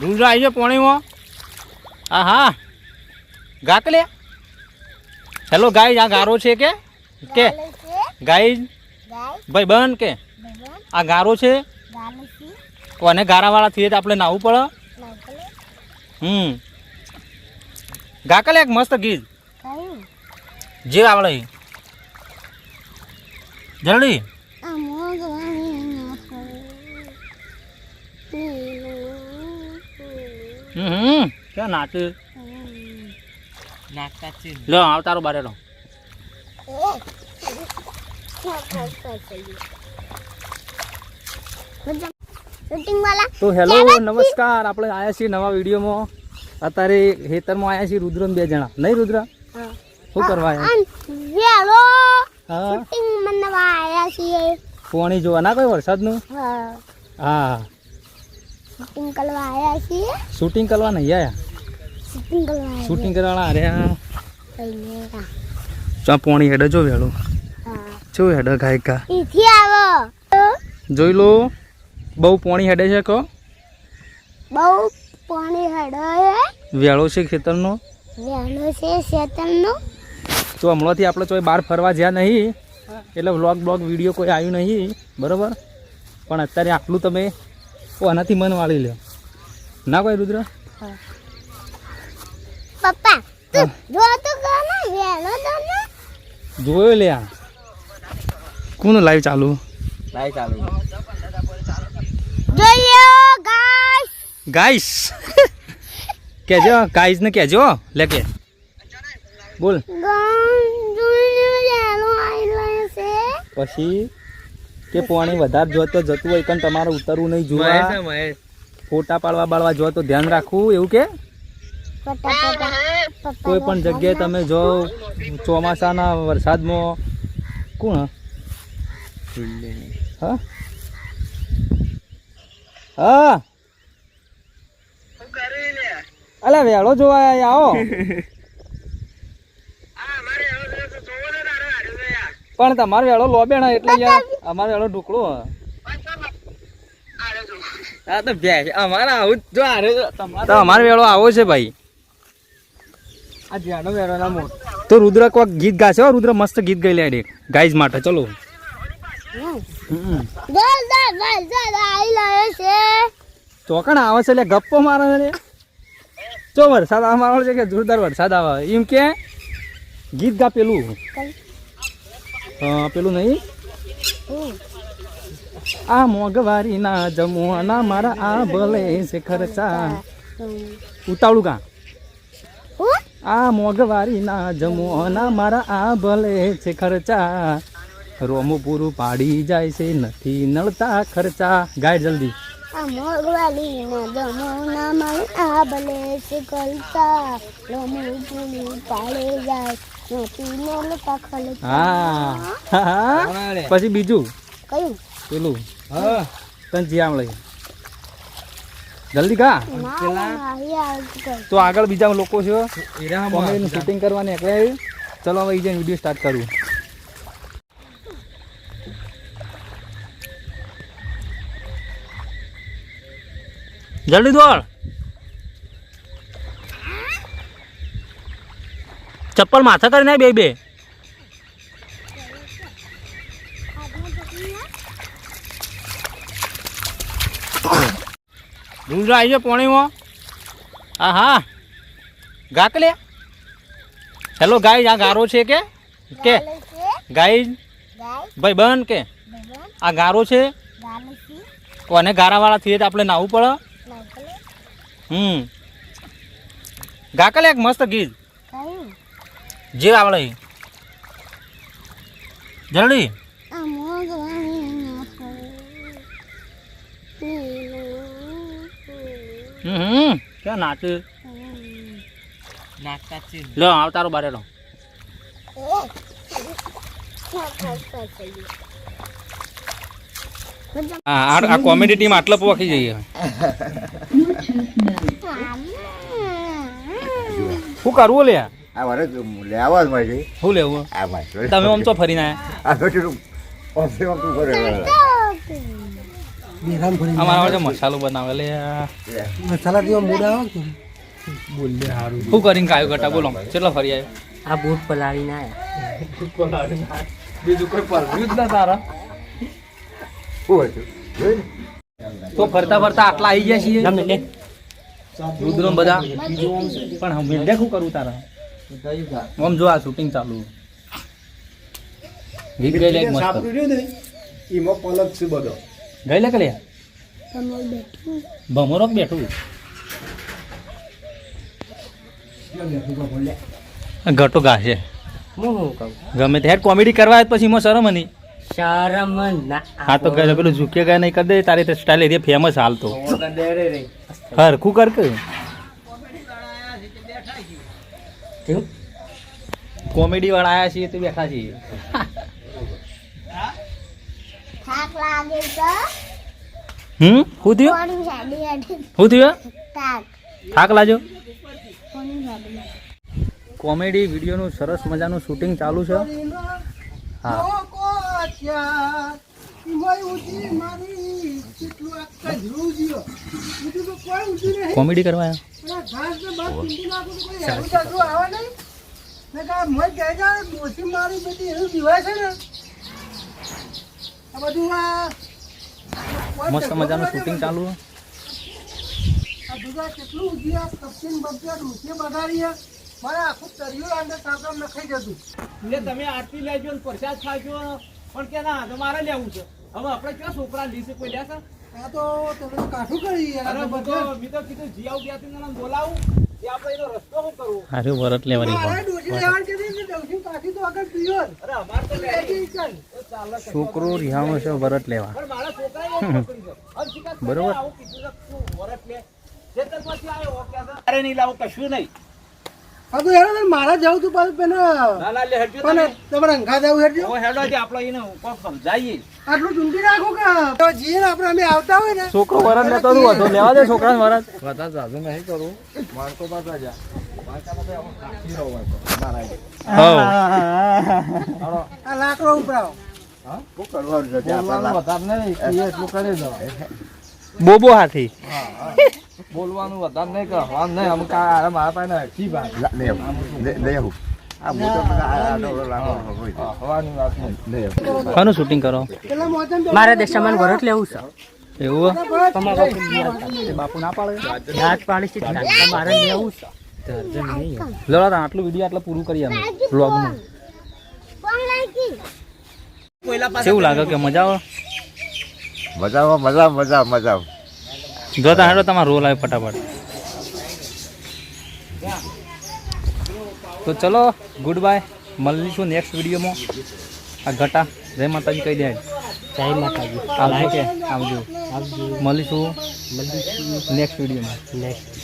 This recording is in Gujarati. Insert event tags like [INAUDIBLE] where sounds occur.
દૂધ આવી છે પોણીમાં. હા હા. ગા લે. હેલો ગાય આ ગારો છે કે? કે? ગાય ભાઈ બન કે? આ ગારો છે? કોને ગારાવાળા થઈએ તો આપણે નાહવું પડે. હમ. ગાકલે એક મસ્ત ગીત. જે આવડે જલ્દી. હમ. હમ ક્યાં નાચે? નાચતા છે લો આવ તારો બારે લો તો હેલો નમસ્કાર. આપણે આવ્યા છીએ નવા વિડીયોમાં. અત્યારે ખેતરમાં આવ્યા છીએ રુદ્ર બે જણા. નહીં રુદ્ર? શું કરવા આવ્યા વેલો હા. શૂટિંગ મનવા આયા છીએ. પાણી જોવા. ના કોઈ વરસાદનું? હા. હા. શૂટિંગ કરવા આયા છીએ શૂટિંગ કરવા નહીં આયા શૂટિંગ કરવા શૂટિંગ કરવાના અરે હા ચા પાણી હેડે જો વેળો જો હેડે ગાયકા ઈથી આવો જોઈ લો બહુ પાણી હેડે છે કહો બહુ પાણી હડે વેળો છે ખેતરનો વેળો છે ખેતરનો તો હમણાંથી આપણે તો બહાર ફરવા જ્યાં નહીં એટલે વ્લોગ બ્લોગ વીડિયો કોઈ આવ્યું નહીં બરાબર પણ અત્યારે આટલું તમે ઓ આનાથી મન વાળી લે. ના કોઈ રુદ્ર? પપ્પા તું જો તો ગાના વેલો તો જોયો લે આ. કોણ લાઈવ ચાલુ? લાઈવ ચાલુ. જોયો ગાઈસ ગાઈસ કેજો ગાઈસ ને કેજો લે કે. બોલ. ગાન જોયો વેલો આઈલો છે પછી? કે પાણી વધારે જોતો જતું હોય પણ તમારે ઉતરવું નહીં જોવા. ફોટા પાડવા બાળવા જો તો ધ્યાન રાખવું એવું કે? કોઈ પણ જગ્યાએ તમે જો ચોમાસાના વરસાદમાં કોણ હા? હા? અલા વેળો જોવા આવો. [LAUGHS] પણ તમારો વેળો લોબેણા એટલે યાર. અમારો વેળો ઢોકળો હા તો ભેંસ અમારે આવું જો આરે તમારે તો અમારો વેળો આવો છે ભાઈ. આ જાડો વેરો ના મોટ તો રુદ્ર કોઈક ગીત ગાશે હો. રુદ્ર મસ્ત ગીત ગાઈ લે ગાઈઝ માટે ચલો. ચોકણ આવે છે એટલે ગપ્પો મારે છે. ચો વરસાદ આવે છે કે જોરદાર વરસાદ આવે. એમ કે ગીત ગા પેલું. હા પેલું નહીં. આ મોંઘવારીના જમવાના મારા આ ભલે છે ખર્ચા. ઉતાળું કા? આ મોંઘવારીના જમવાના મારા આ ભલે છે ખર્ચા. રોમું પૂરું પાડી જાય છે નથી નળતા ખર્ચા. ગાય જલ્દી. આ મોગવાલી ના જમોના માં આ ભલે છે ખર્ચા. લોમું પૂરું પાડી જાય. હા. હા. પછી બીજું? કયું? પેલું. હા. તને જ્યાં લઈ. જલ્દી કા? તો આગળ બીજા લોકો છે કોમેડીનું શૂટિંગ કરવાની એકલા આવી. ચલો હવે જઈને વીડિયો સ્ટાર્ટ કરું. જલ્દી દોડ. ચપ્પલ માથા કરીને બે બે. ડુંગરા આવી જાય પોણીમાં. હા હા. ગાક લે. હેલો ગાય આ ગારો છે કે? કે? ગાય ભાઈ બન કે? આ ગારો છે? કોને ગારાવાળા થઈએ તો આપણે નાહવું પડે. હમ. ગાકલે એક મસ્ત ગીત. જે આવડે. જલ્દી હમ. ક્યાં નાચે? નાચતા છે લો આવ તારો બારે લો. આ આ કોમેડી ટીમ આટલા પોખી જઈએ. [LAUGHS] શું કરવું લે? આ વરે લેવા જ શું લેવું? આ ભાઈ તમે આમ તો ફરીને આ તું કરે અમારા વાળે મસાલો બનાવે. લે આ. મસાલા જેવા મૂડા આવે કે શું કરીને કાયો ગટા બોલો. કેટલો ફરી આવ્યો આ બૂટ પલાળીને આયા. બીજું કોઈ પરવ્યું જ ના તારા. શું હતું તો ફરતા ફરતા આટલા આવી ગયા છીએ? રુદ્રો બધા. પણ હું મેં શું કરું તારા. આમ જો આ શૂટિંગ ચાલુ. ગીત ગઈ લે મસ્ત. એમાં પલક છે બધો. ગઈ લે કે લે તમારું બેઠું. ભમરો બેઠું. ઘટો ગાશે. હું શું કહું? ગમે તે હેડ કોમેડી કરવા તો પછી એમાં શરમ નહીં. શરમ ના હા તો કહે પેલું ઝૂકે ગયા નહીં કરી દે તારી તો સ્ટાઇલ એરિયા ફેમસ હાલ તો હરખું કર કે. કેવું કોમેડી વાળા આયા છીએ તો બેઠા છીએ. થાક લાગે તો? હમ? શું થયું? શું થાક. થાક લાજો કોમેડી વિડીયોનું સરસ મજાનું શૂટિંગ ચાલુ છે. હા. કોમેડી કરવા મસ્ત મજાનું શૂટિંગ ચાલુ. જતું એટલે તમે આરતી લેજો ને પ્રસાદ ખાજો, પણ કે ના તમારે લેવું છે. હવે આપણે ક્યાં છોકરા લીસે કોઈ લેશે? અરે બધો મેં કીધું જી આવું બે ત્રણ બોલાવું. એ આપણે એનો રસ્તો શું કરવો અરે વરત લેવાની વાત. અરે અમારે તો લે તો ચાલે છોકરો રિહાણો છે વરત લેવા. પણ મારા બરોબર. આવું કીધું છે, તું વરસ લે. ખેતરમાંથી કે અરે નહીં લાવું કશું નહીં. મારા જવું તું પાછું પેલા ના ના લે હેડજો પણ તમે. તમારે અંગા જવું હેડજો. હેડો આપણે એને કોક સમજાવીએ. આટલું ચૂંટી રાખો કે? તો જીએ ને આપણે અમે આવતા હોય ને છોકરો વરસ લેતો હતું વધુ લેવા દે છોકરા વરત વધારે જાજુ નહીં કરું? મારતો પાછા જા આ લાકડો ઉપરાવો. બોબો હાથી. બોલવાનું વધારે નહીં કરવાનું નહીં. અમુક મારા પાસે કોનું શૂટિંગ કરો? મારે દેશામાં વરત લેવું છે. એવું બાપુ ના પાડે દાંત પાડી છે. મારે લેવું છે. આટલું વીડિયો આટલું પૂરું કરીએ અમે બ્લોગનું લાગી કેવું લાગે કે મજા આવે? મજામાં મજા મજા મજા જો તા હેડો તમારો રોલ આવે ફટાફટ. તો ચલો ગુડ બાય મળીશું નેક્સ્ટ વિડીયોમાં. આ ઘટા જય માતાજી કહી દે જય માતાજી. આવજો કે આવજો. આવજો. મળીશું મળીશું. નેક્સ્ટ વિડીયોમાં. નેક્સ્ટ